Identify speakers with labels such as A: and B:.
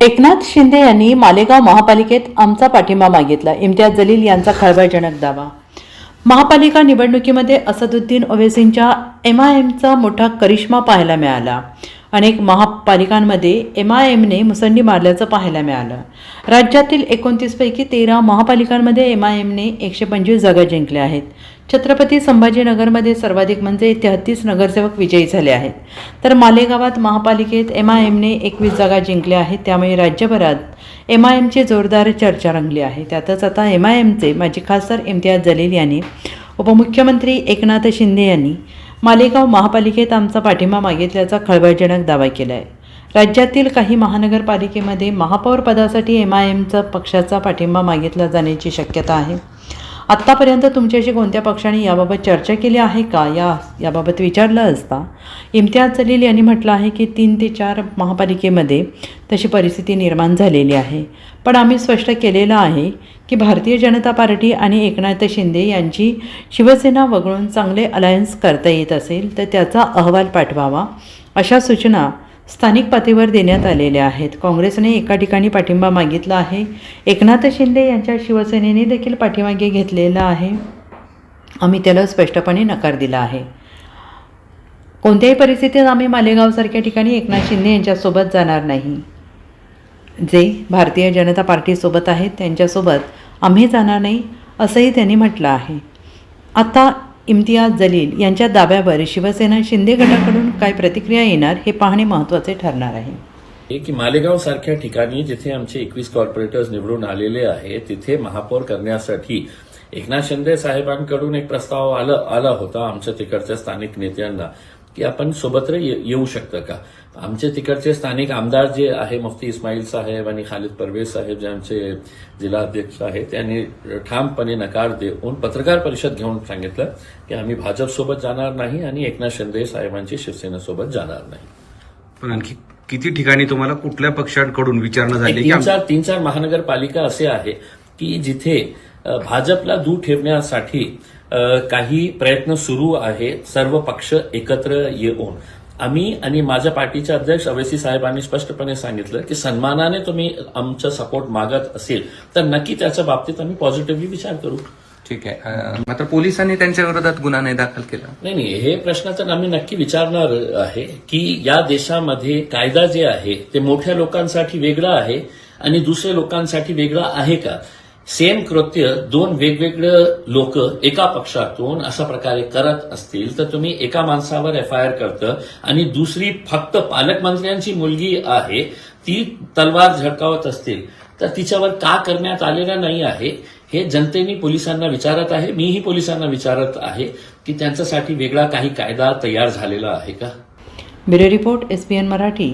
A: एकनाथ शिंदे यांनी मालेगाव महापालिकेत आमचा पाठिंबा मागितला. इम्तियाज जलील यांचा खळबळजनक दावा. महापालिका निवडणुकीमध्ये असदुद्दीन ओवेसींच्या एम आय एमचा मोठा करिश्मा पाहायला मिळाला. अनेक महापालिकांमध्ये एम आय एमने मुसंडी मारल्याचं पाहायला मिळालं. राज्यातील एकोणतीसपैकी तेरा महापालिकांमध्ये एम आय एमने एकशे पंचवीस जागा जिंकल्या आहेत. छत्रपती संभाजीनगरमध्ये सर्वाधिक म्हणजे तेहतीस नगरसेवक विजयी झाले आहेत. तर मालेगावात महापालिकेत एम आय एमने एकवीस जागा जिंकल्या आहेत त्यामुळे राज्यभरात एम आय एमची जोरदार चर्चा रंगली आहे. त्यातच आता एम आय एमचे माजी खासदार इम्तियाज जलील यांनी उपमुख्यमंत्री एकनाथ शिंदे यांनी मालेगाव महापालिकेत आमचा पाठिंबा मागितल्याचा खळबळजनक दावा केला आहे राज्यातील काही महानगरपालिकेमध्ये महापौर पदासाठी एम आय एमचा पक्षाचा पाठिंबा मागितला जाण्याची शक्यता आहे. आत्तापर्यंत तुमच्याशी कोणत्या पक्षाने याबाबत चर्चा केली आहे का? या याबाबत विचारलं असता. इम्तियाज जलील यांनी म्हटलं आहे की तीन ते चार महापालिकेमध्ये तशी परिस्थिती निर्माण झालेली आहे. पण आम्ही स्पष्ट केलेलं आहे की भारतीय जनता पार्टी आणि एकनाथ शिंदे यांची शिवसेना वगळून चांगले अलायन्स करता येत असेल तर त्याचा अहवाल पाठवावा. अशा सूचना स्थानिक पातळीवर देण्यात आलेल्या आहेत. काँग्रेसने एका ठिकाणी पाठिंबा मागितला आहे. एकनाथ शिंदे यांच्या शिवसेनेने देखील पाठीमागे घेतलेला आहे. आम्ही त्याला स्पष्टपणे नकार दिला आहे. कोणत्याही परिस्थितीत आम्ही मालेगावसारख्या ठिकाणी एकनाथ शिंदे यांच्यासोबत जाणार नाही. जे भारतीय जनता पार्टीसोबत आहेत त्यांच्यासोबत आम्ही जाणार नाही असंही त्यांनी म्हटलं आहे. आता इम्तियाज जलील यांच्या दाव्यावर शिवसेना शिंदे गटाकडून काय प्रतिक्रिया येणार हे पाहणे महत्त्वाचे ठरणार आहे.
B: की मालेगाव सारख्या ठिकाणी जिथे आमचे एकवीस कॉर्पोरेटर्स निवडून आलेले आहे तिथे महापौर करण्यासाठी एकनाथ शिंदे साहेबांकडून एक प्रस्ताव आला आला होता आमच्या तिकडच्या स्थानिक नेत्यांना. की आपण सोबत येऊ शकतं का? आमचे तिकडचे स्थानिक आमदार जे आहे मुफ्ती इस्माईल साहेब आणि खालिद परवेज साहेब जे आमचे जिल्हाध्यक्ष आहेत त्यांनी ठामपणे नकार देऊन पत्रकार परिषद घेऊन सांगितलं की आम्ही भाजपसोबत जाणार नाही आणि एकनाथ शिंदे साहेबांची शिवसेनेसोबत जाणार नाही.
C: पण आणखी किती ठिकाणी तुम्हाला कुठल्या पक्षांकडून विचारणा झाली
B: तीन चार तीन चार महानगरपालिका असे आहे की जिथे भाजपला दूर ठेवण्यासाठी काही प्रयत्न सुरू आहे सर्व पक्ष एकत्र येऊन. आम्ही आणि माझ्या पार्टीचे अध्यक्ष अवेसी साहेबांनी स्पष्टपणे सांगितलं की सन्मानाने तुम्ही आमचा सपोर्ट मागत असेल तर नक्की त्याच्या बाबतीत आम्ही पॉझिटिव्हली विचार करू.
C: ठीक आहे. मात्र पोलिसांनी त्यांच्या विरोधात गुन्हा नाही दाखल केला.
B: नाही नाही हे प्रश्न तर आम्ही नक्की विचारणार आहे की या देशामध्ये कायदा जे आहे ते मोठ्या लोकांसाठी वेगळा आहे आणि दुसऱ्या लोकांसाठी वेगळा आहे का? सेम कृत्य दोन वेगवेगळे लोक एका पक्षातून अशा प्रकारे करत असतील तर तुम्ही एका माणसावर एफ आय आर करतं आणि दुसरी फक्त पालकमंत्र्यांची मुलगी आहे ती तलवार झळकावत असतील तर तिच्यावर का करण्यात आलेलं नाही आहे हे जनतेने पोलिसांना विचारत आहे मीही पोलिसांना विचारत आहे की त्यांच्यासाठी वेगळा काही कायदा तयार झालेला आहे का?
A: Bureau report S P N Marathi.